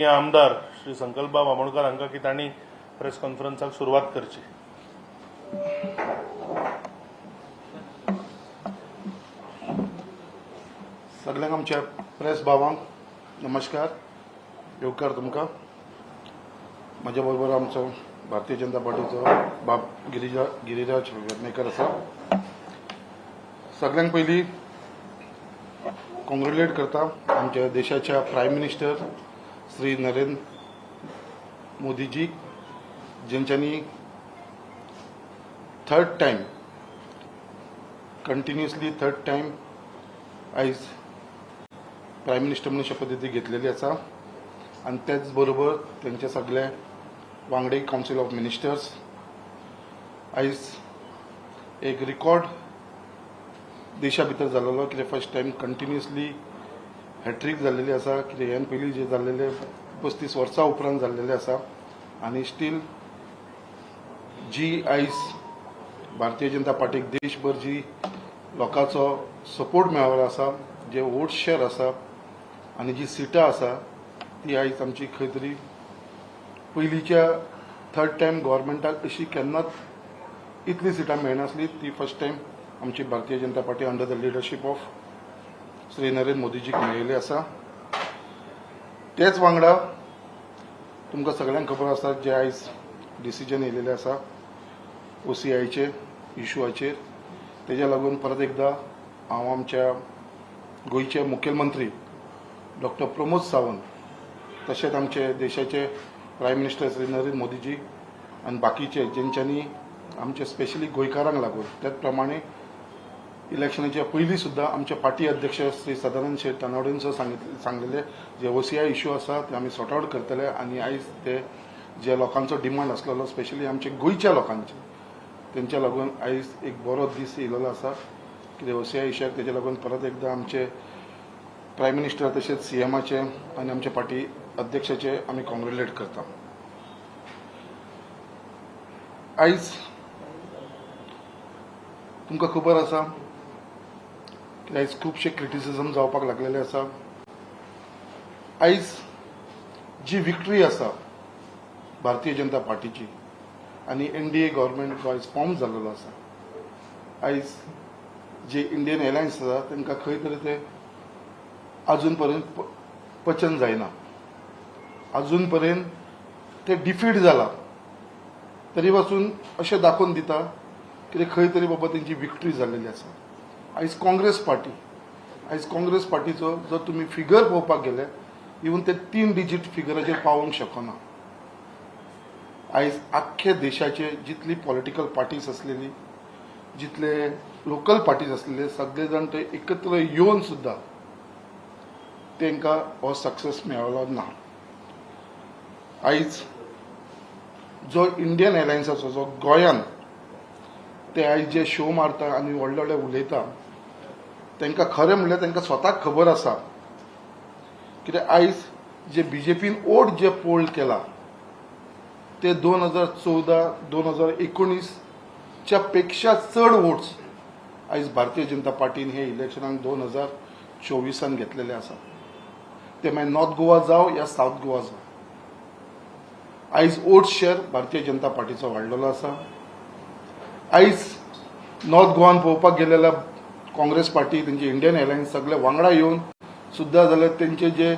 हे आमदार श्री संकल्पा बामणकर हांकां की तांणी प्रेस कॉन्फरन्साक सुरवात करची. सगळ्यांक आमच्या प्रेस भावांक नमस्कार. येवकार तुमकां. म्हज्या बरोबर आमचो भारतीय जनता पार्टीचो बाब गिरिजा गिरिराज वेर्णेकर आसा सगळ्यांक पयलीं कॉंग्रेच्युलेट करता आमच्या देशाच्या prime minister Shri Narendra Modiji जेंच्यांनी third time continuously third time आयज प्रायम मिनिस्टर म्हणून शपथविधी घेतलेली आसा आनी तेच बरोबर तेंचे सगळे वांगडे कावन्सील ऑफ मिनिस्टर्स आयज एक रिकॉर्ड देशा भितर जाल्लो कितें फर्स्ट टायम कंटिन्युअसली हॅट्रीक जाल्लेली आसा कितें ह्यान पयलीं जे जाल्लेले पस्तीस वर्सां उपरांत जाल्लेले आसा आनी स्टील जी आयज भारतीय जनता पार्टीक देशभर जी लोकांचो सपोर्ट मेळ्ळो आसा जे वोट शेअर आसा आनी जी सिटां आसा ती आयज आमची खंय तरी पयलींच्या थर्ड टायम गोव्हर्मेंटाक अशी केन्नाच इतली सिटां मेळनासली ती फर्स्ट टायम आमची Bharatiya Janata party under the leadership of Shri Narendra मोदीजीक मेळिल्ले आसा तेच वांगडा तुमकां सगळ्यांक खबर आसा जे आयज डिसिजन येयलेलें आसा ओसीआयचे इशूआचेर तेज्या लागून परत एकदां हांव आमच्या गोंयचे मुखेलमंत्री डॉक्टर प्रमोद सावंत तशेंच आमचे देशाचे प्रायम मिनिस्टर श्री नरेंद्र मोदीजी आनी बाकीचे जेंच्यांनी आमचे स्पेशली गोंयकारांक लागून त्याच प्रमाणे इलेक्शनच्या पयलीं सुद्दां आमचे पार्टी अध्यक्ष श्री सदानंद शेठ तनावडेंचो सांगितले सांगलेले जे ओसीआय इश्यू आसा ते आमी सॉर्ट आवट करतले आनी आयज ते जे लोकांचो डिमांड आसलेलो स्पेशली आमच्या गोंयच्या लोकांचे तेंच्या लागून आयज एक बरो दीस येयलेलो आसा कित्याक ओसीआय इश्यू तेच्या लागून परत एकदां आमचे प्रायम मिनिस्टर तशेंच सीएमाचे आनी आमचे पार्टी अध्यक्षाचे आमी कॉंग्रेच्युलेट करता. आयज तुमकां खबर आसा आयज खुबशे क्रिटिसिजम जावपाक लागलेले आसा आयज जी विक्ट्री आसा भारतीय जनता पार्टीची आनी एनडीए गव्हर्मेंट जो आयज फॉर्म जाल्लो आसा आयज जे इंडियन एअरलायन्स आसा तांकां खंय तरी ते अजून पर्यंत पचन जायना अजून पर्यंत ते डिफीट जाला तरी पासून अशें दाखोवन दिता की खंय तरी बाबा तेंची विक्ट्री जाल्लेली आसा आयज काँग्रेस पार्टी आयज काँग्रेस पार्टीचो जर तुमी फिगर पळोवपाक गेले इवन ते तीन डिजीट फिगराचेर पावोवंक शकना. आयज आख्खे देशाचे जितली पॉलिटिकल पार्टीज आसलेली जितले लोकल पार्टीज आसलेले सगळे जाण ते एकत्र येवन सुद्दां तांकां हो सक्सेस मेळलो ना. आयज जो इंडियन एअरलायन्साचो जो गोंयांत ते आयज जे शो मारता आनी व्हडले व्हडले उलयता तांकां खरें म्हणल्यार तांकां स्वताक खबर आसा कित्याक आयज जे बीजेपीन ओट जे पोल केला ते दोन हजार चौदा दोन हजार एकोणीसच्या पेक्षा चड वोट्स आयज भारतीय जनता पार्टीन हे इलेक्शनाक दोन हजार चोवीसान घेतलेले आसा. ते मागीर नॉर्थ गोवा जावं या साऊथ गोवा जावं. आयज वोट शेअर भारतीय जनता पार्टीचो वाडलेलो आसा. आयज नॉर्थ गोवान पळोवपाक गेलेल्या काँग्रेस पार्टी तेंचे इंडियन एअरलायन्स सगळे वांगडा येवन सुद्दां जाल्यार तेंचे जे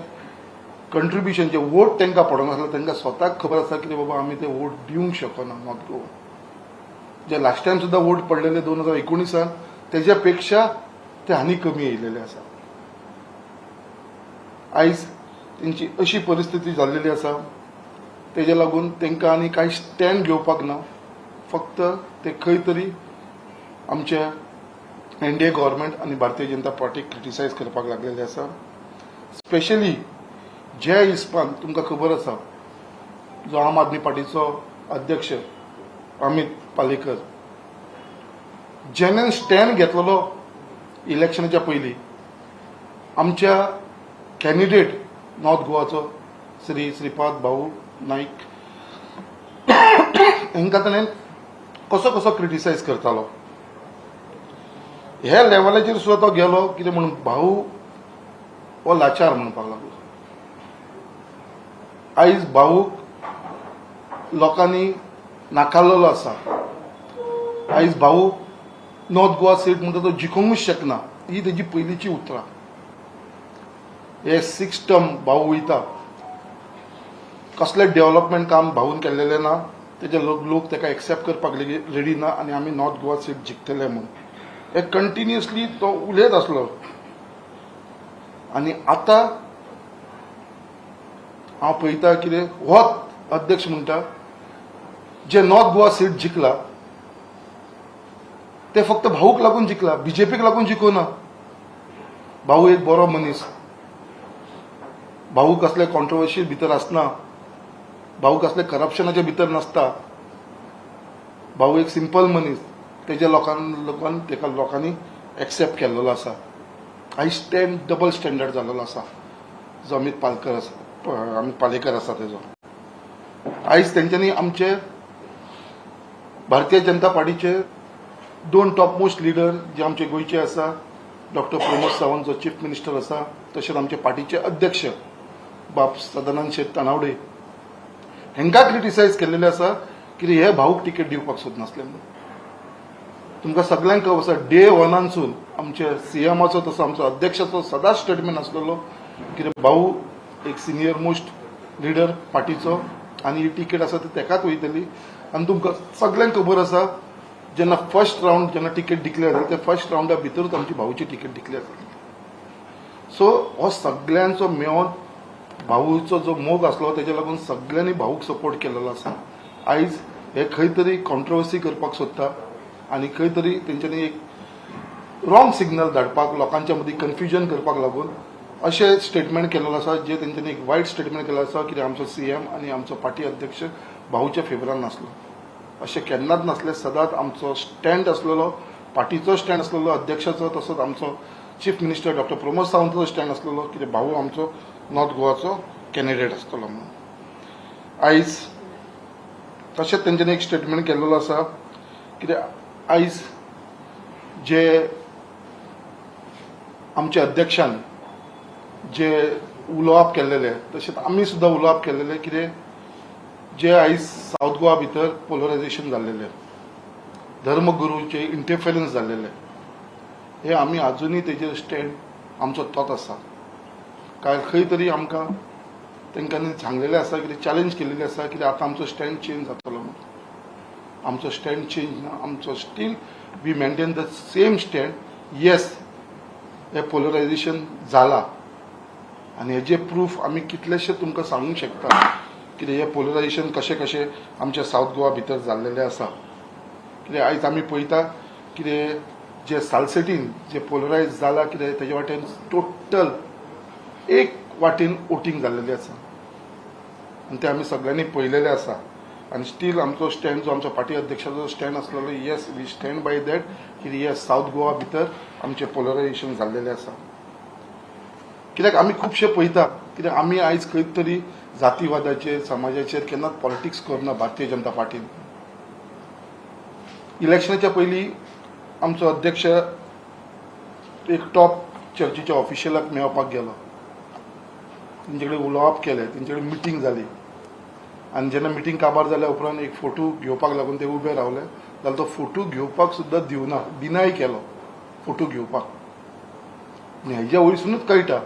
कंट्रिब्युशन जे वोट तांकां पडोंक आसले तांकां स्वताक खबर आसा की बाबा आमी ते वोट दिवंक शकना नॉर्थ गोवा जे लास्ट टायम सुद्दां वोट पडलेले दोन हजार एकोणिसान तेज्या पेक्षा ते हानी कमी येयलेले आसा आयज तेंची अशी परिस्थिती जाल्लेली आसा तेज्या लागून तांकां आनी कांय स्टँड घेवपाक ना फक्त ते खंय तरी आमच्या एनडीए गव्हर्मेंट आनी भारतीय जनता पार्टीक क्रिटिसायज करपाक लागलेले आसा. स्पेशली ज्या हिस्पान तुमकां खबर आसा जो आम आदमी पार्टीचो अध्यक्ष अमित पालेकर जेन्ना स्टँड घेतलेलो इलेक्शनाच्या पयलीं आमच्या कॅन्डिडेट नॉर्थ गोवाचो श्री श्रीपाद भाऊ नाईक हांकां ताणें कसो कसो क्रिटिसायज करतालो? ह्या लेवलाचेर सुद्दां तो गेलो कितें म्हणून भाऊ? हो लाचार म्हणपाक लागलो आयज भाऊक लोकांनी नाकारलेलो आसा. आयज भाऊ नॉर्थ गोवा सीट म्हणटा तो जिखोंकूच शकना. ही तेजी पयलींची उतरां. हे सिक्स टर्म भाऊ वयता. कसलें डेव्हलपमेंट काम भाऊन केलेलें ना तेजे लोक लोक ताका एक्सेप्ट करपाक रेडी ना आनी आमी नॉर्थ गोवा सीट जिखतले म्हूण हे कंटिन्युअसली तो उलयत आसलो आनी आतां हांव पळयता कितें होच अध्यक्ष म्हणटा जे नॉर्थ गोवा सीट जिखला ते फक्त भाऊक लागून जिखला बीजेपीक लागून जिखूना भाऊ एक बरो मनीस भाऊ कसले कॉन्ट्रोवर्शी भितर आसना भाऊ कसले करप्शनाच्या भितर नासता. भाऊ एक सिंपल मनीस तेज्या लोकां लोकांनी तेका लोकांनी एक्सेप्ट केल्लेलो आसा आयज स्टँड डबल स्टँडर्ड जाल्लो आसा जो अमित पालकर आसा अमित पालेकर आसा तेजो आयज तेंच्यांनी आमचे भारतीय जनता पार्टीचे दोन टॉप मोस्ट लिडर जे आमचे गोंयचे आसा डॉक्टर प्रमोद सावंत जो चीफ मिनिस्टर आसा तशेंच आमचे पार्टीचे अध्यक्ष बाब सदानंद शेट तानावडे हांकां क्रिटिसायज केल्लेले आसा की हे भाऊक टिकेट दिवपाक सोदनासले म्हणून. तुमकां सगळ्यांक खबर आसा डे वनानसून आमचे सीएमाचो तसो आमचो अध्यक्षाचो सदांच स्टेटमेंट आसलेलो कितें भाऊ एक सिनियर मोस्ट लिडर पार्टीचो आनी ही टिकेट आसा ती तेकाच वयतली. आनी तुमकां सगळ्यांक खबर आसा जेन्ना फर्स्ट रावंड जेन्ना टिकेट डिक्लेअर जाली त्या फर्स्ट रावंडा भितरूच आमची भाऊची तिकेट डिक्लेअर जाली. सो हो सगळ्यांचो मेळोन भाऊचो जो मोग आसलो तेज्या लागून सगळ्यांनी भाऊक सपोर्ट केलेलो आसा. आयज हे खंय तरी कॉन्ट्रोवर्सी करपाक सोदता. आनी खंय तरी तेंच्यांनी एक रॉंग सिग्नल धाडपाक लोकांच्या मदीं कन्फ्युजन करपाक लागून अशें स्टेटमेंट केलेलो आसा जे तेंच्यांनी एक वायट स्टेटमेंट केलेलो आसा कित्याक आमचो सीएम आनी आमचो पार्टी अध्यक्ष भाऊच्या फेवरान नासलो अशें केन्नाच नासलें सदांच आमचो स्टँड आसलेलो पार्टीचो स्टँड आसलेलो अध्यक्षाचो तसोच आमचो चीफ मिनिस्टर डॉक्टर प्रमोद सावंतचो स्टँड आसलेलो कितें भाऊ आमचो नॉर्थ गोवाचो कॅन्डिडेट आसतलो म्हणून. आयज तशेंच तेंच्यांनी एक स्टेटमेंट केल्लो आसा कितें आयज जे आमचे अध्यक्षान जे उलोवप केलेले तशेंच आमी सुद्दां उलोवप केलेले कितें जे आयज सावथ गोवा भितर पोलरायझेशन जाल्लेले धर्मगुरूचे इंटरफेरन्स जाल्लेले हे आमी आजुनूय तेजेर स्टँड आमचो तोच आसा. काय खंय तरी आमकां तेंकांनी सांगलेलें आसा कितें चॅलेंज केलेलें आसा कितें आतां आमचो स्टँड चेंज जातलो म्हणून. आमचो स्टँड चेंज ना आमचो still we maintain the same stand yes हे पोलरायझेशन जाला आनी हेजे प्रूफ आमी कितलेशे तुमकां सांगूंक शकता कितें हे पोलरायझेशन कशें कशें आमच्या सावथ गोवा भितर जाल्लेलें आसा कितें आयज आमी पळयता कितें जे सालसेटीन जे पोलरायज जाला कितें तेजे वाटेन टोटल एक वाटेन वोटींग जाल्लेली आसा आनी ते आमी सगळ्यांनी पळयलेलें आसा आनी स्टील आमचो स्टँड जो आमच्या पार्टी अध्यक्षाचो स्टँड आसलेलो yes we stand by that की येस सावथ गोवा भितर आमचें पोलरायझेशन जाल्लेलें आसा कित्याक आमी खुबशे पळयतात कित्याक आमी आयज खंय तरी जातीवादाचेर समाजाचेर केन्नाच पॉलिटिक्स करना भारतीय जनता पार्टीन. इलेक्शनाच्या पयलीं आमचो अध्यक्ष एक टॉप चर्चीच्या ऑफिशियलाक मेळपाक गेलो. तेंचे कडेन उलोवप केलें. तेंचे कडेन मिटींग जाली आनी जेन्ना मिटींग काबार जाल्या उपरांत एक फोटो घेवपाक लागून ते उबे रावले. जाल्यार तो फोटो घेवपाक सुद्दां दिवना डिनाय केलो फोटो घेवपाक. आनी हेज्या वयरसूनच कळटा.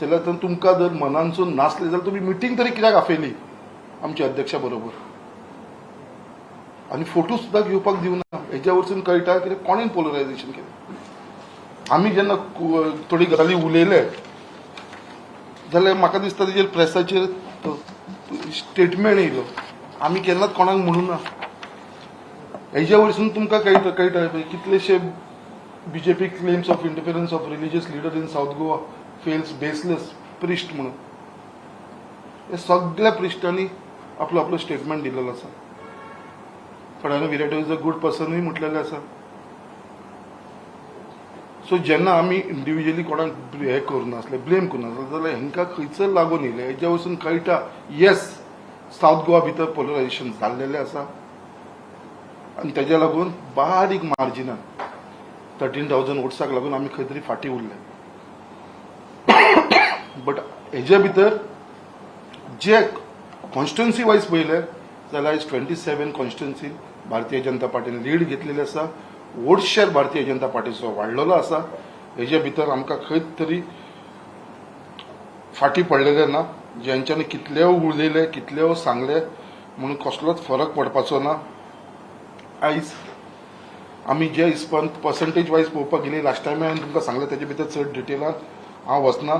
जाल्यार तर तुमकां जर मनानसून नासले जाल्यार तुमी मिटींग तरी कित्याक आफयली आमच्या अध्यक्षा बरोबर. आनी फोटो सुद्दां घेवपाक दिवना. हेज्या वयरसून कळटा कितें कोणेन पोलरायझेशन केलें. आमी जेन्ना थोडी गजाली उलयले जाल्यार म्हाका दिसता तेजेर प्रेसाचेर स्टेटमेंट येयलो आमी केन्नाच कोणाक म्हणूंक ना. हेज्या वयरसून तुमकां कळटा कळटा कितलेशे BJP claims of interference of religious leader in south Goa fails baseless priest म्हणून. हे सगळ्या प्रिस्टांनी आपलो आपलो स्टेटमेंट दिलेलो आसा थोड्यांनी विराट इज अ गूड पर्सनूय म्हटलेलें आसा सो जेन्ना आमी इंडिव्हिज्युअली कोणाक हे करूनासले ब्लेम करूनासले जाल्यार हेंकां खंयसर लागून येयले हेज्या वसून कळटा येस सावथ गोवा भितर पोलरायझेशन जाल्लेलें आसा आनी तेज्या लागून बारीक मार्जिनान थर्टीन थावजंड वोट्साक लागून आमी खंय तरी फाटीं उरले बट हेजे भितर जे कॉन्स्टिट्युन्सी वायज पळयलें जाल्यार आयज ट्वेंटी सेवन कॉन्स्टिट्युन्सीन भारतीय जनता पार्टीन लीड घेतलेली आसा वोट भारतीय जनता पार्टीचो वाडलेलो आसा हेजे भितर आमकां खंय तरी फाटी पडलेले ना ज्यांच्यानी कितलेय उलयले कितलेय सांगले म्हणून कसलोच फरक पडपाचो ना. आयज आमी जे हिसपान पर्संटेज वायज पळोवपाक गेली लास्ट टायम हांवें तुमकां सांगलें तेजे भितर चड डिटेलान हांव वचना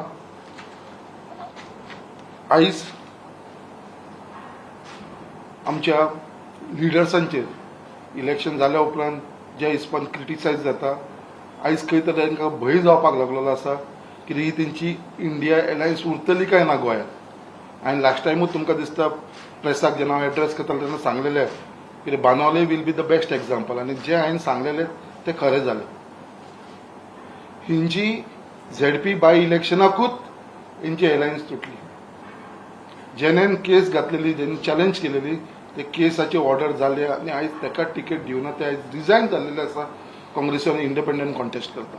आयज आमच्या लिडर्सांचेर इलेक्शन जाल्या उपरांत जे हिस्पान क्रिटिसायज जाता आयज खंय तरी तांकां भंय जावपाक लागलेलो आसा कितें ही तेंची इंडिया एलायन्स उरतली काय ना गोंयांत आनी लास्ट टायमूच तुमकां दिसता प्रेसाक जेन्ना हांव एड्रेस करतालो तेन्ना सांगलेलें कितें बानोले will be the best example आनी जे हांवें सांगलेलें तें खरें जालें झेड पी बाय इलेक्शनाकूच हिंची एलायन्स तुटली. जेणेन केस घातलेली जेणे चॅलेंज केलेली ते केसाची ऑर्डर जाले आनी आयज ताका टिकेट दिवना ते आयज रिजायन जाल्लेले आसा काँग्रेसान इंडिपेंडंट कॉन्टेस्ट करता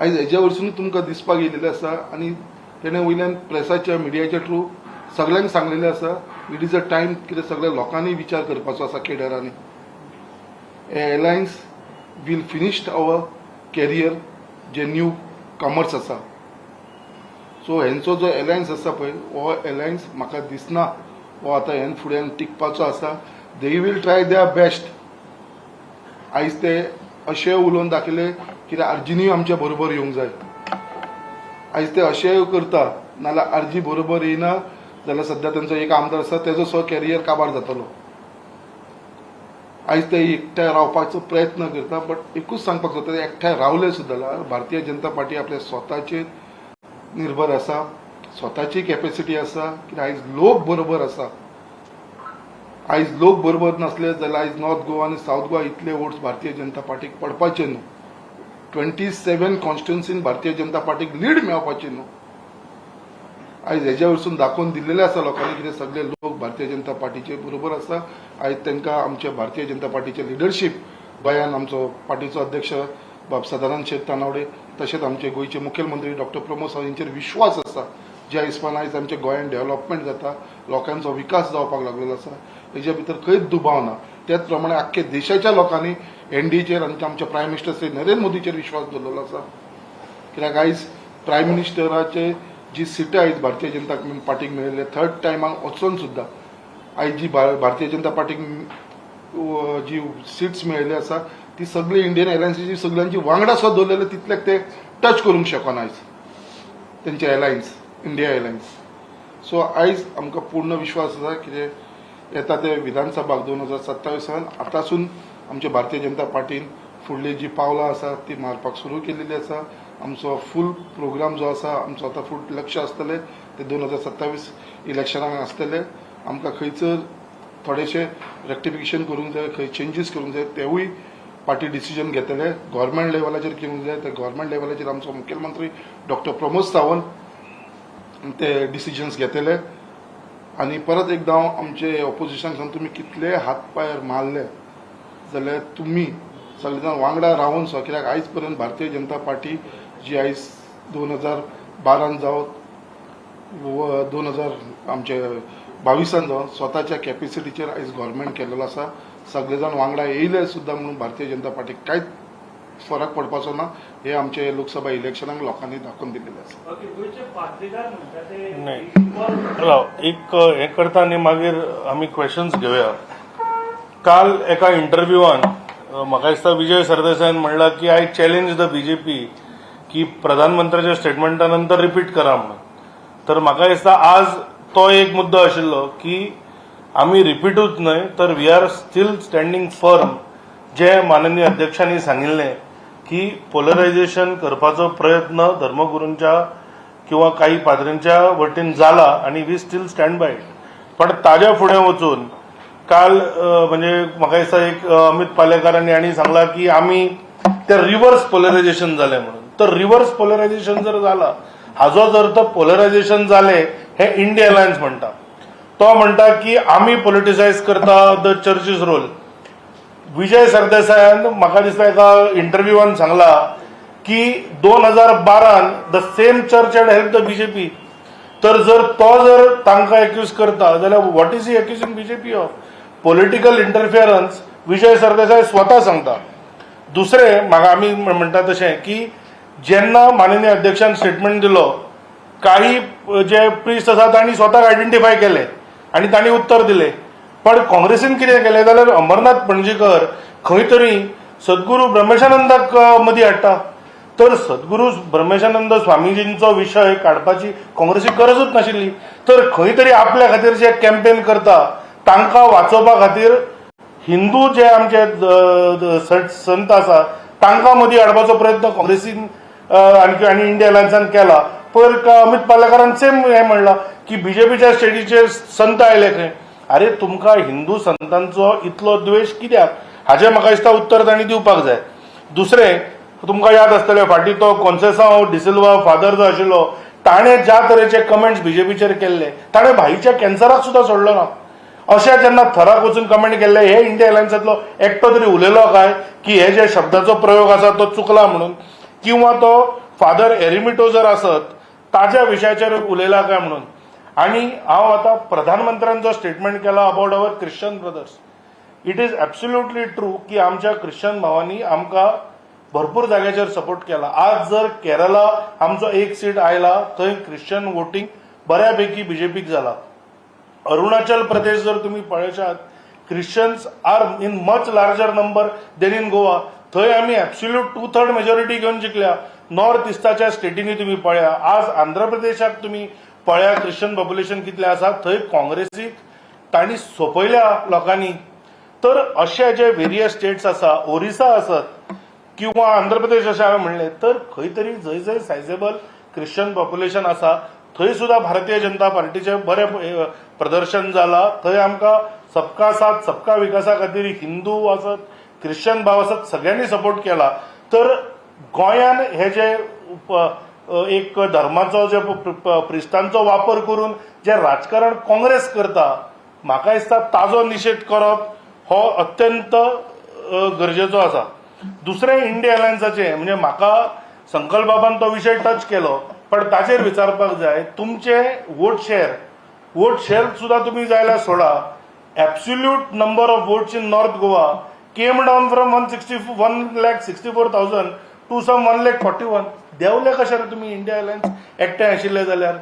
आयज हेज्या वरसून तुमकां दिसपाक येयलेलें आसा आनी तेणे वयल्यान प्रेसाच्या मिडियाच्या थ्रू सगळ्यांक सांगलेलें आसा इट इज अ टायम कितें सगळ्या लोकांनी विचार करपाचो आसा केडरांनी हे alliance will finished our career जे न्यू कॉमर्स आसा सो हेंचो जो एलायन्स आसा पळय हो एलायन्स म्हाका दिसना. हो आतां हेन फुडें टिकपाचो आसा. They will try their best आयज ते अशें उलोवन दाखयले कित्याक आर्जिनीय आमच्या बरोबर येवंक जाय. आयज ते अशें करता नाल्यार आर्जी बरोबर येयना जाल्यार सध्या तांचो एक आमदार आसा तेजो सो कॅरियर काबार जातलो. आयज ते एकठांय रावपाचो प्रयत्न करता बट एकूच सांगपाक सोदता ते एकठांय रावले सुद्दां जाल्यार भारतीय जनता पार्टी आपल्या स्वताचेर निर्भर आसा. स्वताची कॅपॅसिटी आसा कित्याक आयज लोक बरोबर आसा आयज लोक बरोबर नासले जाल्यार आयज नॉर्थ गोवा आनी सावथ गोवा इतले वोट्स भारतीय जनता पार्टीक पडपाचे न्हू. ट्वेंटी सेव्हन कॉन्स्टिट्युन्सीन भारतीय जनता पार्टीक लीड मेळपाची न्हू. आयज हेज्या वरसून दाखोवन दिल्लेले आसा लोकांनी कितें सगळे लोक भारतीय जनता पार्टीचे बरोबर आसा आयज तांकां आमचे भारतीय जनता पार्टीचे लिडरशीप गोंयान आमचो पार्टीचो अध्यक्ष बाब सदानंद शेट तानावडे तशेंच आमचे गोंयचे मुखेलमंत्री डॉक्टर प्रमोद सावंत हेंचेर विश्वास आसा ज्या हिस्पान आयज आमच्या गोंयान डेव्हलपमेंट जाता लोकांचो विकास जावपाक लागलेलो आसा हेज्या भितर खंयच दुबाव ना त्याच प्रमाणे आख्ख्या देशाच्या लोकांनी एनडीचेर आनी आमच्या प्रायम मिनिस्टर श्री नरेंद्र मोदीचेर विश्वास दवरलेलो आसा कित्याक आयज प्रायम मिनिस्टराचे जी सिटां आयज भारतीय जनता पार्टीक मेळिल्ले थर्ड टायमाक वचून सुद्दां आयज जी भारतीय जनता पार्टीक जी सिट्स मेळिल्ली आसा ती सगळी इंडियन एलायन्सीची सगळ्यांची वांगडा सुद्दां दवरलेले तितल्याक ते टच करूंक शकना आयज तेंचे एलायन्स इंडिया एलायन्स सो आयज आमकां पूर्ण विश्वास आसा कितें येता ते विधानसभा दोन हजार सत्तावीसान आतांसून आमच्या भारतीय जनता पार्टीन फुडली जी पावलां आसा ती मारपाक सुरू केलेली आसा आमचो फूल प्रोग्राम जो आसा आमचो आतां फूल लक्ष आसतलें ते दोन हजार सत्तावीस इलेक्शनाक आसतले. आमकां खंयसर थोडेशे रेक्टिफिकेशन करूंक जाय खंय चेंजीस करूंक जाय तेवूय पार्टी डिसिजन घेतले. गव्हर्मेंट लेवलाचेर घेवंक जाय ते गव्हर्मेंट लेवलाचेर आमचो मुखेलमंत्री डॉक्टर प्रमोद सावंत ते डिसिजन्स घेतले आनी परत एकदां हांव आमचे ऑपोजिशन सांगता तुमी कितले हात पायर मारले जाल्यार तुमी सगळे जाण वांगडा रावून सो कित्याक आयज पर्यंत भारतीय जनता पार्टी जी आयज दोन हजार बारान जावं दोन हजार आमचे बावीसान जावं स्वताच्या कॅपेसिटीचेर आयज गव्हर्मेंट केलेलो आसा. सगळे जाण वांगडा येयले सुद्दां म्हणून भारतीय जनता पार्टीक कांयच फरक पडपाचो ना हे आमचे लोकसभा इलेक्शनाक लोकांनी दाखोवन दिलेले आसा एक हे करता आनी मागीर आमी क्वेश्चन्स घेवया काल एका इंटरव्युआन अ, म्हाका दिसता विजय सरदेसायन म्हणला की आय चॅलेंज द बीजेपी की प्रधानमंत्र्याच्या स्टेटमेंटा नंतर रिपीट करा म्हणून. तर म्हाका दिसता आज तो एक मुद्दो आशिल्लो की आमी रिपीटूच न्हय तर we are still standing firm जे माननीय अध्यक्षांनी सांगिल्लें. की पोलरायझेशन करपाचो प्रयत्न धर्मगुरूंच्या किंवा काही पाद्रींच्या वटेन जाला आणि we still stand by it पण ताज्या फुडें वचून काल म्हणजे म्हाका दिसता एक अमित पालेकरांनी आनी सांगला की आमी ते रिव्हर्स पोलरायझेशन जालें म्हणून. तर रिव्हर्स पोलरायझेशन जर जाला हाजो जर तर पोलरायझेशन जालें हे इंडिया अलायन्स म्हणटा तो म्हणटा की आमी पॉलिटिसायज करता द चर्चीस रोल विजय सरदेसायान म्हाका दिसता एका इंटरव्यूवान सांगला की दोन हजार बारान the same church had help the BJP तर जर तो जर तांकां एक्यूज करता जाल्यार what is he accusing BJP of political interference Vijay Sardesai स्वता सांगता. दुसरें म्हाका आमी म्हणटा तशें की जेन्ना माननीय अध्यक्षान स्टेटमेंट दिलो काही जे प्रिस्ट आसा तांणी स्वताक आयडेंटिफाय केले आनी तांणी उत्तर दिलें. पण काँग्रेसीन कितें केलें जाल्यार अमरनाथ पणजीकर खंय तरी सद्गुरू ब्रह्मेशानंदाक मदीं हाडटा. तर सद्गुरू ब्रह्मेशानंद स्वामीजींचो विशय काडपाची काँग्रेसीक गरजूच नाशिल्ली. तर खंय तरी आपल्या खातीर जे कॅम्पेन करता तांकां वाचोवपा खातीर हिंदू जे आमचे संत आसा तांकां मदीं हाडपाचो प्रयत्न काँग्रेसीन आणखी आनी इंडिया अलायन्सान केला. पयर अमित पालेकरान सेम हें म्हणलां की बीजेपीच्या स्टेटीचे संत आयले खंय. अरे तुमकां हिंदू संतांचो इतलो द्वेश कित्याक? हाजें म्हाका दिसता उत्तर तांणी दिवपाक जाय. दुसरें तुमकां याद आसतलें फाटीं तो कॉन्सेसांव डिसिल्वा फादर जो आशिल्लो ताणें ज्या तरेचे कमेंट्स बीजेपीचेर केल्ले ताणें भाईच्या कॅन्सराक सुद्दां सोडलो ना. अशें जेन्ना थराक वचून कमेंट केल्ले हे इंडिया एलायन्सांतलो एकटो तरी उलयलो काय की हे जे शब्दाचो प्रयोग आसा तो चुकला म्हणून किंवा तो फादर एरिमिटो जर आसत ताज्या विशयाचेर उलयला काय म्हणून? आणि हांव आतां प्रधानमंत्र्यान स्टेटमेंट केला about our Christian brothers it is absolutely true की आमच्या ख्रिश्चन भावांनी आमकां भरपूर जाग्याचेर सपोर्ट केला. आज जर केरला आमचो एक सीट आयला थंय ख्रिश्चन वोटींग बऱ्यापैकी बीजेपीक जाला अरुणाचल प्रदेश जर तुम्ही पळयशात Christians are in much larger number than in Goa थंय आमी एब्सोल्यूट टू थर्ड मेजॉरिटी घेवन जिंकल्या. नॉर्थ इस्टाच्या स्टेटींनी तुम्ही पळया. आज आंध्र प्रदेशाक तुम्ही पळ्या क्रिश्चन पॉप्युलेशन कितलें आसा थंय काँग्रेसीक तांणी सोंपयल्या लोकांनी. तर अशे जे वेरियस स्टेट्स आसा ओरिसा आसत किंवा आंध्र प्रदेश अशें हांवें म्हणलें तर खंय तरी जंय जंय सायजेबल क्रिश्चन पॉप्युलेशन आसा. थंय सुद्दां भारतीय जनता पार्टीचें बरें प्रदर्शन जालां. थंय आमकां सबका साथ सबका विकासा खातीर हिंदू आसत क्रिश्चन भाव आसत सगळ्यांनी सपोर्ट केला. तर गोंयान हे जे एक धर्माचो जे प्रिस्तांचो वापर करून जे राजकारण काँग्रेस करता म्हाका दिसता ताजो निशेध करप हो अत्यंत गरजेचो आसा. दुसरें इंडिया अलायन्साचें म्हणजे म्हाका संकल्प बाबान तो विशय टच केलो पण ताचेर विचारपाक जाय तुमचे वोट शेअर वोट शेअर सुद्धा तुम्ही जायला सोडा. Absolute number of votes in north Goa came down from one sixty one lakh sixty four thousand to some one lakh forty one देवले कशाला रे तुमी इंडिया अलायन्स एकठांय आशिल्ले जाल्यार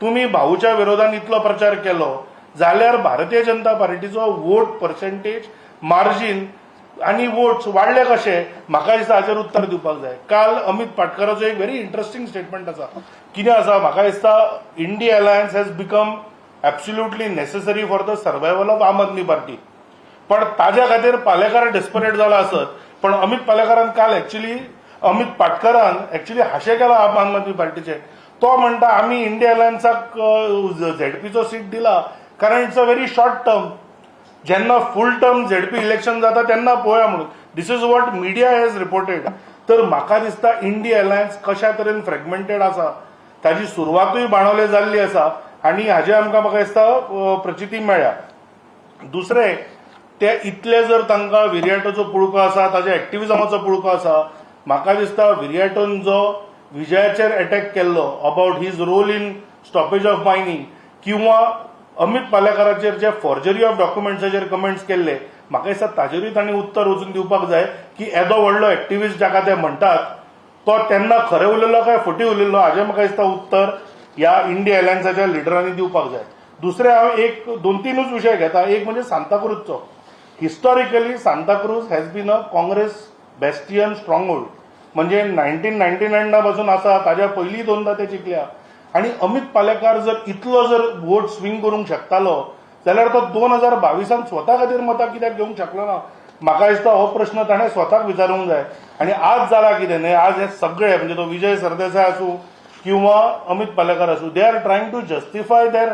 तुम्ही भाऊच्या विरोधात इतलो प्रचार केलो. जाल्यार भारतीय जनता पार्टीचो वोट पर्सेंटेज मार्जिन आणि वोट्स वाडले कसे? म्हाका दिसता हाचेर उत्तर दिवपाक जाय. काल अमित पाटकराचो एक व्हेरी इंटरेस्टिंग स्टेटमेंट आसा. कितें आसा? म्हाका दिसता India alliance has become absolutely necessary for the survival of Aam Aadmi party पण ताज्या खातीर पालेकार डेस्परेट जाला आसत पण अमित पालेकारान काल एक्च्युली अमित पाटकरान एक्च्युली हाशे केला आम आदमी पार्टीचे. तो म्हणटा आमी इंडिया अलायन्साक झेडपीचो सीट दिला. कारण it's a very short term जेन्ना फूल टर्म झेडपी इलेक्शन जाता तेन्ना पळोवया म्हणून. This is what media has reported तर म्हाका दिसता इंडिया अलायन्स कशा तरेन फ्रॅगमेंटेड आसा ताची सुरवातूय बाणवले जाल्ली आसा आनी हाजे आमकां म्हाका दिसता प्रचिती मेळ्ळ्या दुसरें ते इतले जर तांकां विरियाटोचो पुळको आसा ताज्या एक्टिविजमाचो पुळको आसा म्हाका दिसता विर्याटोन जो विजयाचेर अटॅक केल्लो about his role in stoppage of mining किंवा अमित पालेकाराचेर जे फॉर्जरी ऑफ डॉक्युमेंट्साचेर कमेंट्स केल्ले म्हाका दिसता ताचेरूय तांणी उत्तर वचून दिवपाक जाय की येदो व्हडलो एक्टिविस्ट जाका ते म्हणटात तो तेन्ना खरें उलयलो काय फटी उलयल्लो हाजें म्हाका दिसता उत्तर ह्या इंडिया अलायन्साच्या लिडरांनी दिवपाक जाय. दुसरें हांव एक दोन तीनूच विशय घेता. एक म्हणजे सांताक्रूजचो. Historically Santa Cruz has been a Congress bastion stronghold म्हणजे नायन्टीन नायन्टी नायना पासून आसा ताज्या पयलीं दोनदा ते जिखल्या आणि अमित पालेकार जर इतलो जर वोट स्विंग करूंक शकतालो जाल्यार तो दोन हजार बावीसान स्वता खातीर मतां कित्याक घेवंक शकलो ना? म्हाका दिसता हो प्रश्न ताणें स्वताक विचारूंक जाय. आनी आज जाला कितें न्हय आज हे सगळे म्हणजे तो विजय सरदेसाय आसूं किंवा अमित पालेकार आसूं they are trying to justify their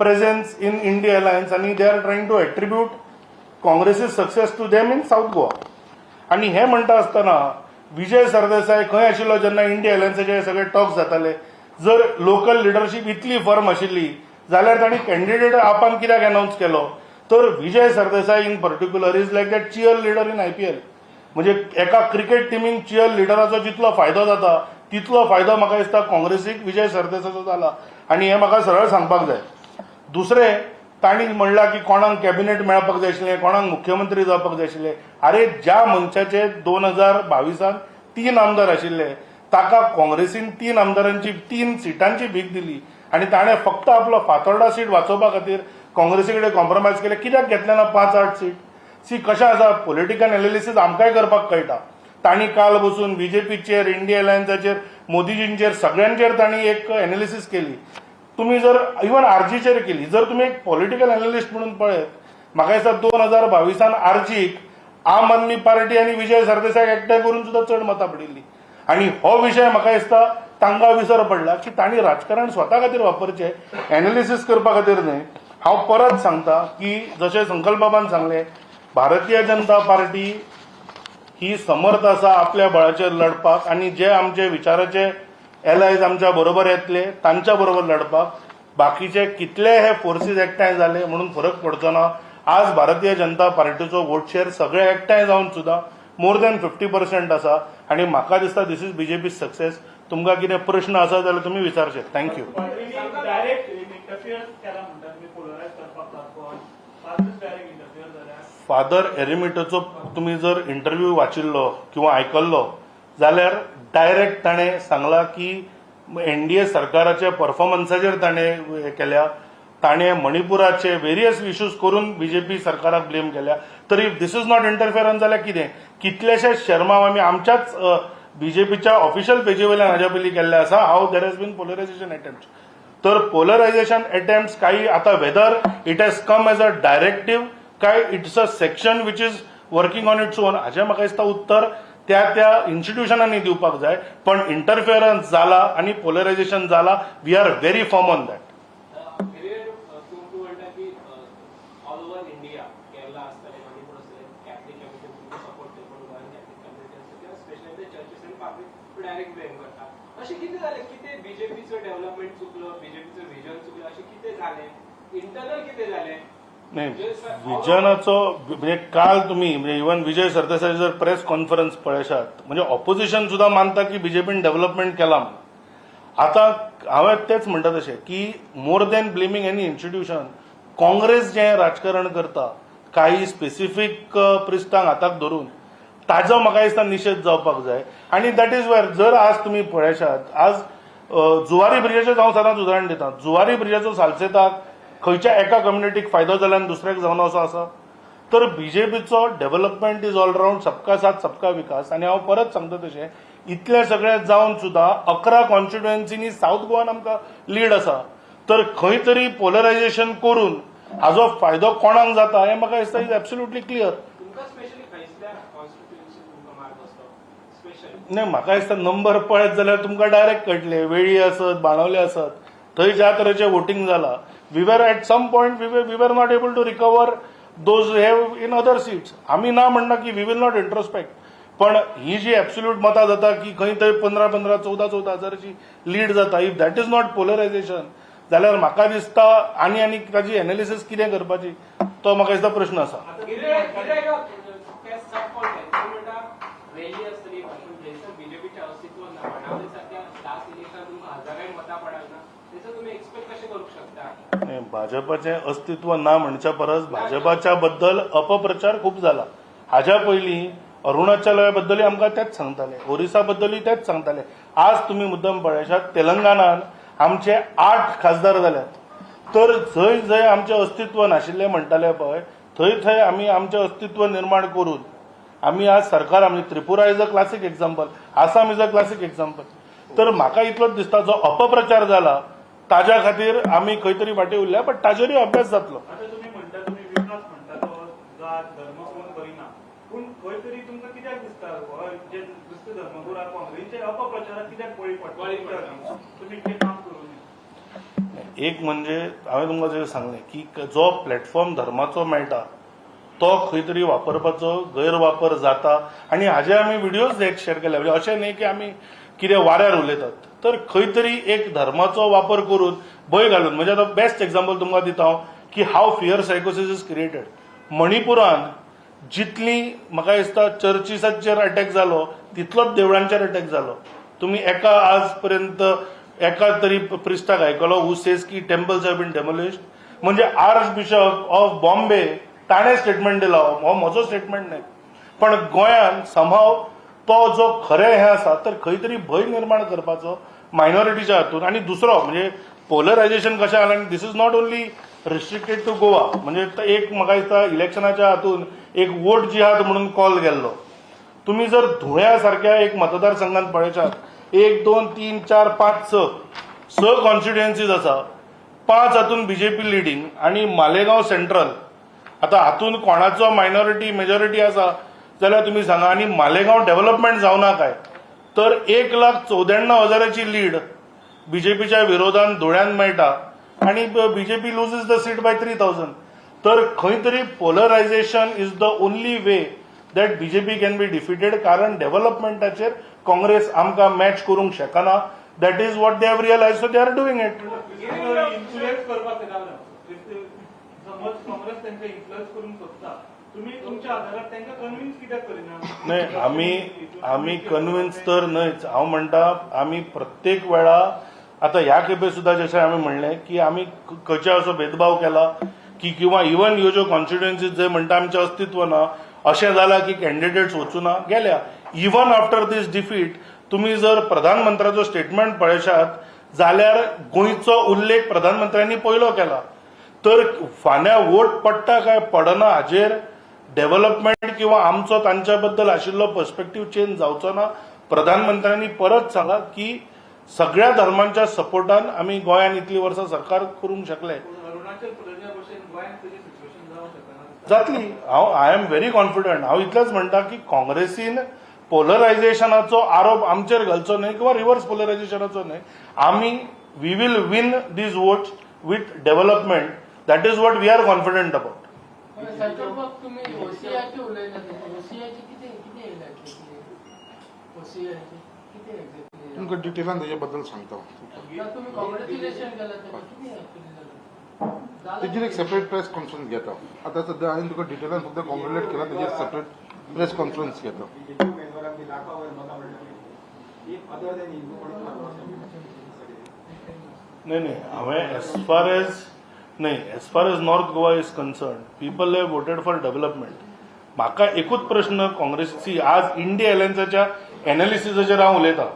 presence in India alliance आनी they are trying to attribute काँग्रेसीस success to them in south Goa आणि हे म्हणटा आसतना विजय सरदेसाय खंय आशिल्लो जेन्ना इंडिया अलायन्साचे सगळे टॉक्स जाताले जर लोकल लिडरशीप इतली फर्म आशिल्ली जाल्यार तांणी कॅन्डिडेट आपान कित्याक अनाऊन्स केलो? तर Vijay Sardesai in particular is like that cheer leader in IPL म्हणजे एका क्रिकेट टिमीन चियर लिडराचो जितलो फायदो जाता तितलो फायदो म्हाका दिसता काँग्रेसीक विजय सरदेसाचो जाला आनी हें म्हाका सरळ सांगपाक जाय. दुसरें तांणी म्हणला की कोणाक कॅबिनेट मेळपाक जाय आशिल्लें कोणाक मुख्यमंत्री जावपाक जाय आशिल्लें आरे ज्या मनशाचे दोन हजार बावीसांत तीन आमदार आशिल्ले ताका काँग्रेसीन तीन आमदारांची तीन सिटांची भीक दिली. आनी ताणें फक्त आपलो फातोर्डा सीट वाचोवपा खातीर काँग्रेसी कडेन कॉम्प्रोमायज केलें. कित्याक घेतलें ना पांच आठ सीट? सी कशें आसा? पॉलिटिकल एनालिसीस आमकांय करपाक कळटा? तांणी काल बसून बीजेपीचेर इंडिया अलायन्साचेर मोदीजींचेर सगळ्यांचेर तांणी एक एनालिसीस केली. तुम्ही जर इवन आरजीचेर केली जर तुम्ही एक पॉलिटिकल एनालिस्ट म्हणून पळयत म्हाका दिसता दोन हजार बावीसान आरजीक आम आदमी पार्टी आनी विजय सरदेसाय एकठांय करून सुद्धा चड मतां पडिल्ली आनी हो विशय म्हाका दिसता तांकां विसर पडला की तांणी राजकारण स्वता खातीर वापरचें एनालिसीस करपा खातीर न्हय. हांव परत सांगता की जशें संकल्प बाबान सांगलें भारतीय जनता पार्टी ही समर्थ आसा आपल्या बळाचेर लढपाक आनी जे आमचे विचाराचे एलायज आमच्या बरोबर येतले तांच्या बरोबर लढपाक. बाकीचे कितले हे फोर्सीस एकठांय जाले म्हणून फरक पडचो ना. आज भारतीय जनता पार्टीचो वोट शेअर सगळे एकठांय जावन सुद्धा मोर दॅन फिफ्टी पर्सेंट आसा आनी म्हाका दिसता दिस इज बीजेपी सक्सेस तुमकां कितें प्रश्न आसा जाल्यार तुमी विचारचे थँक्यू फादर एरिमिटोचो तुमी जर इंटरव्यू वाचिल्लो किंवा आयकल्लो जाल्यार डायरेक्ट ताणें सांगला की एनडीए सरकाराच्या परफॉर्मन्साचेर ताणें केल्या. ताणें मणिपुराचे वेरियस इश्यूज करून बीजेपी सरकाराक ब्लेम केल्या. तर if this is not interference जाल्यार कितें? कितलेशेच शर्मा आमी आमच्याच बीजेपीच्या ऑफिशियल पेजी वयल्यान हाज्या पयलीं केल्ले आसा. हाव there has been polarisation attempt तर पोलरायझेशन अटेम्प्ट काही आता whether it has come as a directive काय? It's a section which is working on its own हाचें म्हाका दिसता उत्तर त्या त्या इन्स्टिट्युशनांनी दिवपाक जाय पण इंटरफेरन्स जाला आनी पोलरायझेशन जाला we are very firm on that development चुकलं बीजेपीचं व्हिजन चुकलं असे किती झाले इंटरनल किती झाले नाही विजनाचो म्हणजे काल तुम्ही म्हणजे इवन विजय सरदेसाई जर प्रेस कॉन्फरन्स पळयशात म्हणजे ऑपोजिशन सुद्धा मानता की बीजेपीन डेव्हलपमेंट केला आता हांवें तेच म्हणटा तशें की more than blaming any institution Congress जें राजकारण करता काही स्पेसिफीक प्रिस्तांक हाताक धरून ताजो म्हाका दिसता निशेध जावपाक जाय. आनी दॅट इज वेअर जर आज तुमी पळयशात आज जुवारी ब्रिजाचें हांव सदांच उदाहरण दिता. जुवारी ब्रिजाचो सालसेताक खंयच्या एका कम्युनिटीक फायदो जाल्यार आनी दुसऱ्याक जावन असो आसा तर बीजेपीचो डेव्हलपमेंट इज ऑलराऊंड सबका साथ सबका विकास. आनी हांव परत सांगता तशें इतलें सगळें जावन सुद्दां अकरा कॉन्स्टिट्युएन्सीनी साऊथ गोवान आमकां लीड आसा तर खंय तरी पोलरायझेशन करून हाजो फायदो कोणाक जाता हें म्हाका दिसता इज एब्सोल्युटली क्लियर नाही म्हाका दिसता नंबर पळयत जाल्यार तुमकां डायरेक्ट कळटले वेळी आसत बाणावले आसत थंय ज्या तरेचें वोटींग जाला we were at some point we we were not able to recover those have in other seats आमी ना म्हणना की वी विल नॉट इंट्रोस्पेक्ट पण ही जी ॲब्सोल्यूट मतां जाता की खंय थंय पंदरा पंदरा चवदा चवदा हजाराची लीड जाता if that is not polarisation जाल्यार म्हाका दिसता आनी आनी ताजी एनालिसीस कितें करपाची? तो म्हाका दिसता प्रश्न आसा गिरायक गिरायक ते सब पॉइंट आहे तूं म्हणटा रॅली आसतली भाशण थंयसर बीजेपीचें अस्तित्व ना बाणावले सारख्या लास्ट इलेक्शन तुमकां हजारांय मतां पडना थंयसर तुमी एक्सपेक्ट कशें करूंक शकता नाही, भाजपाचें अस्तित्व ना म्हणच्या परस भाजपाच्या बद्दल अपप्रचार खूप झाला. हाज्या पयलीं अरुणाचला बद्दलूय आमकां तेच सांगताले ओरिसा बद्दलूय तेच सांगताले. आज तुमी मुद्दम पळयशात तेलंगणान आमचे आठ खासदार जाल्यात. तर जंय जंय आमचें अस्तित्व नाशिल्लें म्हणटाले पळय थंय थंय आमी आमचें अस्तित्व निर्माण करून आमी आज सरकार आमी Tripura is a classic example Assam is a classic example तर म्हाका इतलोच दिसता जो अपप्रचार जाला ताज्या खातीर आमी खंय तरी वाटे उरल्या बट ताजेरूय अभ्यास जातलो. आता तुम्ही म्हणता तुम्ही विकास म्हणता तो जात धर्म कोण करिना पूण खंय तरी तुमकां कित्याक दिसता? जे दुसरे धर्मगुरू आहा काँग्रेसचे अपप्रचाराक कित्याक बळी पडटा बळी पडटा. तुम्ही कितें काम करू नये. एक म्हणजे हांवें तुमकां जर सांगलें की जो प्लॅटफॉर्म धर्माचो मेळटा तो खंय तरी वापरपाचो गैरवापर जाता. आनी हाजे आमी व्हिडियोज एक शेअर केल्या. म्हणजे अशें न्ही की आमी कितें वाऱ्यार उलयतात तर खंय तरी एक धर्माचो वापर करून भंय घालून म्हणजे आतां बेस्ट एक्झाम्पल तुमकां दिता हांव की हाव फियर सायकोसीस इज क्रिएटेड मणिपुरान जितली म्हाका दिसता चर्चीसाचेर अटॅक जालो तितलोच देवळांचेर अटॅक जालो तुमी एका आज पर्यंत एका तरी प्रिस्टाक आयकलो हू सेज की टेम्पल्स हॅव बीन डेमोलिश्ड म्हणजे आर्च बिशप ऑफ बॉम्बे ताणें स्टेटमेंट दिला हो म्हजो स्टेटमेंट न्हय पण गोंयान समहाव तो जो खरें हें आसा तर खंय तरी भंय निर्माण करपाचो मायनॉरिटीच्या हातून. आनी दुसरो म्हणजे पोलरायझेशन कशें जालां this is not only restricted to Goa म्हणजे एक म्हाका दिसता इलेक्शनाच्या हातून एक वोट जिहाद म्हणून कॉल गेल्लो. तुम्ही जर धुळ्या सारख्या एक मतदारसंघात पळयशात एक दोन तीन चार पाच स स कॉन्स्टिट्युएन्सीज आसा पांच हातून बीजेपी लिडींग आणि मालेगाव सेंट्रल आता हातून कोणाचो मायनॉरिटी मेजॉरिटी आसा जाल्यार तुम्ही सांगा आणि मालेगाव डेव्हलपमेंट जावना काय? तर एक लाख चौद्याण्णव हजाराची लीड बीजेपीच्या विरोधात धुळ्यान मेळटा आणि BJP loses the seat by three thousand तर खंय तरी polarisation is the only way that BJP can be defeated कारण डेव्हलपमेंटाचेर काँग्रेस आमकां मॅच करूंक शकना. That is what they have realise so they are doing it influence Congress तुम्ही तुमच्या आधारात कन्विन्स कित्याक करिना? नाही आम्ही आम्ही कन्व्हिन्स तर न्हयच हांव म्हणटा आम्ही प्रत्येक वेळा आता ह्या खेपे सुद्धा जशें आमी म्हणलें की आमी ख- खंयच्या असो भेदभाव केला की किंवा इवन ह्यो ज्यो कॉन्स्टिट्युएन्सीज जे म्हणटा आमचें अस्तित्व ना अशें जालां की कॅन्डिडेट्स वचूना गेल्या. इवन आफ्टर दीस डिफीट तुम्ही जर प्रधानमंत्र्याचो स्टेटमेंट पळयशात जाल्यार गोंयचो उल्लेख प्रधानमंत्र्यांनी पयलो केला. तर फाल्यां वोट पडटा काय पडना हाजेर. डेव्हलपमेंट किंवा आमचो तांच्या बद्दल आशिल्लो पर्स्पेक्टिव्ह चेंज जावचो ना प्रधानमंत्र्यांनी परत सांगा की सगळ्या धर्मांच्या सपोर्टान आमी गोंयान इतली वर्सां सरकार करूंक शकले. गोंयांत जातली हांव आय एम व्हेरी कॉन्फिडंट हांव इतलेंच म्हणटा की काँग्रेसीन पोलरायझेशनाचो आरोप आमचेर घालचो न्हय किंवा रिव्हर्स पोलरायझेशनाचो न्हय आमी we will win these votes with development that is what we are confident about तुम्ही कितें कितें येयला ओसीआयचे कितें एक्झॅक्टली तुमकां डिटेलान तेजे बद्दल सांगता. तुम्ही केला कितें जालें तेजेर एक सेपरेट प्रेस कॉन्फरन्स घेता. आतां सध्या हांवें तुका डिटेलान फक्त कॉंग्रेच्युलेट केला तेजेर सेपरेट प्रेस कॉन्फरन्स घेता. नाही नाही. हांवें एज फार एज नाही as far as north Goa is concern people have voted for development म्हाका एकूच प्रश्न काँग्रेसची आज इंडिया एलायन्साच्या एनालिसिसाचेर हांव उलयतां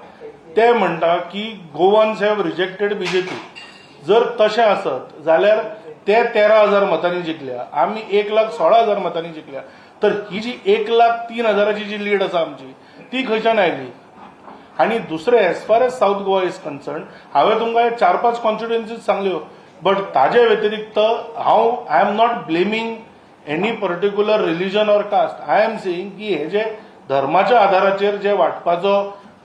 ते म्हणटा की गोवन्स हॅव रिजेक्टेड बीजेपी जर तशें आसत जाल्यार ते तेरा हजार मतांनी जिखल्या आमी एक लाख सोळा हजार मतांनी जिखल्या तर ही जी एक लाख तीन हजाराची जी लीड आसा आमची ती खंयच्यान आयली? आणि दुसरे as far as south Goa is concern हांवें तुमकां चार पांच कॉन्स्टिट्युएन्सीज सांगल्यो. बट ताजे व्यतिरिक्त हांव I am not blaming any particular religion or caste I am saying की हे जे धर्माच्या आधाराचेर जे वांटपाचो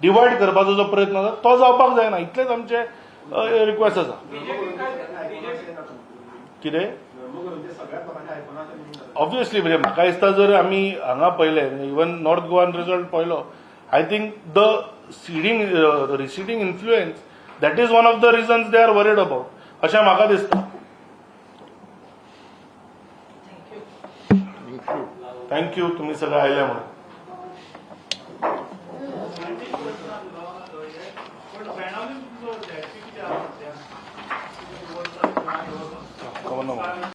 डिवायड करपाचो जो प्रयत्न आसा तो जावपाक जायना. इतलेच आमचे रिक्वेस्ट आसा. कितें ऑब्वियसली म्हणजे म्हाका दिसता जर आमी हांगा पळयले इवन नॉर्थ गोवान रिजल्ट पळयलो I think the seeding receding influence that is one of the reasons they are worried about अशें म्हाका दिसता. थँक्यू थँक्यू तुमी सगळे आयले म्हणून